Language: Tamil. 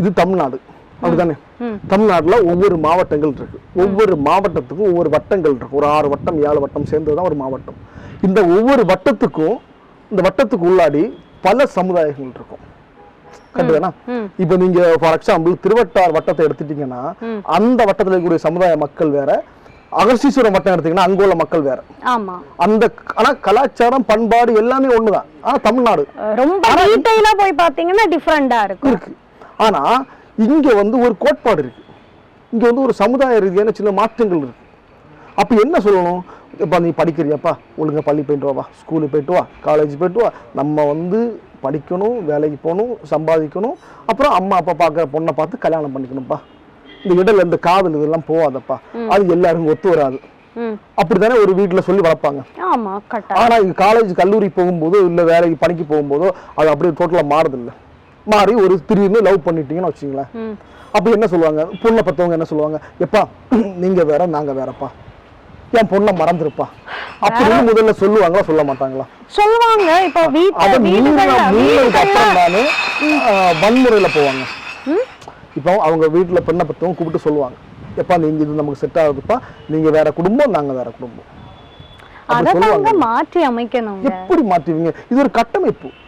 இது தமிழ்நாடு. அப்படிதானே? ம். தமிழ்நாட்டுல ஒவ்வொரு மாவட்டங்கள் இருக்கு. ஒவ்வொரு மாவட்டத்துக்கும் ஒவ்வொரு வட்டங்கள் இருக்கு. ஒரு ஆறு வட்டம் ஏழு வட்டம் சேர்ந்தது தான் ஒரு மாவட்டம். இந்த ஒவ்வொரு வட்டத்துக்கும் இந்த வட்டத்துக்கு உள்ளாடி பல சமுதாயங்கள் இருக்கும். கண்டுதானா. இப்போ நீங்க ஃபார் எக்ஸாம்பிள் திருவட்டார் வட்டத்தை எடுத்துட்டீங்கன்னா அந்த வட்டத்தில் இருக்கக்கூடிய சமுதாய மக்கள் வேற அகர்சீஸ்வரம் வட்டம் எடுத்தீங்கன்னா அங்க உள்ள மக்கள் வேற. அந்த ஆனா கலாச்சாரம் பண்பாடு எல்லாமே ஒண்ணுதான். ஆனா தமிழ்நாடு. ரொம்ப போய் பாத்தீங்கன்னா டிஃப்ரெண்டா இருக்கு. ஆனா இங்க வந்து ஒரு கோட்பாடு இருக்கு. இங்க வந்து ஒரு சமுதாய ரீதியான சின்ன மாற்றங்கள் இருக்கு. அப்ப என்ன சொல்லணும்? இப்ப நீ படிக்கிறியாப்பா? ஒழுங்கா பள்ளி போயிட்டு வாப்பா ஸ்கூலுக்கு போயிட்டு வா காலேஜ் போயிட்டு வா. நம்ம வந்து படிக்கணும் வேலைக்கு போகணும் சம்பாதிக்கணும். அப்புறம் அம்மா அப்பா பார்க்குற பொண்ணை பார்த்து கல்யாணம் பண்ணிக்கணும்ப்பா இந்த இடையில இந்த காதல் இதெல்லாம் போகாதப்பா. அது எல்லாருக்கும் ஒத்து வராது. அப்படித்தானே ஒரு வீட்டுல சொல்லி வளர்ப்பாங்க. ஆனா இங்க காலேஜ் கல்லூரி போகும்போதோ இல்ல வேலைக்கு பணிக்கு போகும்போதோ அது அப்படியே டோட்டலா மாறுது இல்ல மாறி ஒரு திடீர்னு லவ் பண்ணிட்டீங்கன்னு வச்சுங்களேன் அப்ப என்ன சொல்லுவாங்க? பொண்ணை பத்தவங்க என்ன சொல்லுவாங்க? எப்பா நீங்க வேற நாங்க வேறப்பா. என் பொண்ணை மறந்துருப்பா. அப்படின்னு முதல்ல சொல்லுவாங்களா சொல்ல மாட்டாங்களா? சொல்லுவாங்க. இப்போ வீட்டு அதை வீடுகள்ல மீறினதுக்கு வீடுகள்ல அப்புறம் தானே ஆஹ், வன்முறையில போவாங்க. இப்போ அவங்க வீட்டுல பெண்ணை பத்தவங்க கூப்பிட்டு சொல்லுவாங்க. எப்பா நீங்க இது நமக்கு செட் ஆகுதுப்பா. நீங்க வேற குடும்பம் நாங்க வேற குடும்பம். அதை மாற்றி அமைக்கணுங்க. எப்படி மாற்றுவீங்க? இது ஒரு கட்டமைப்பு.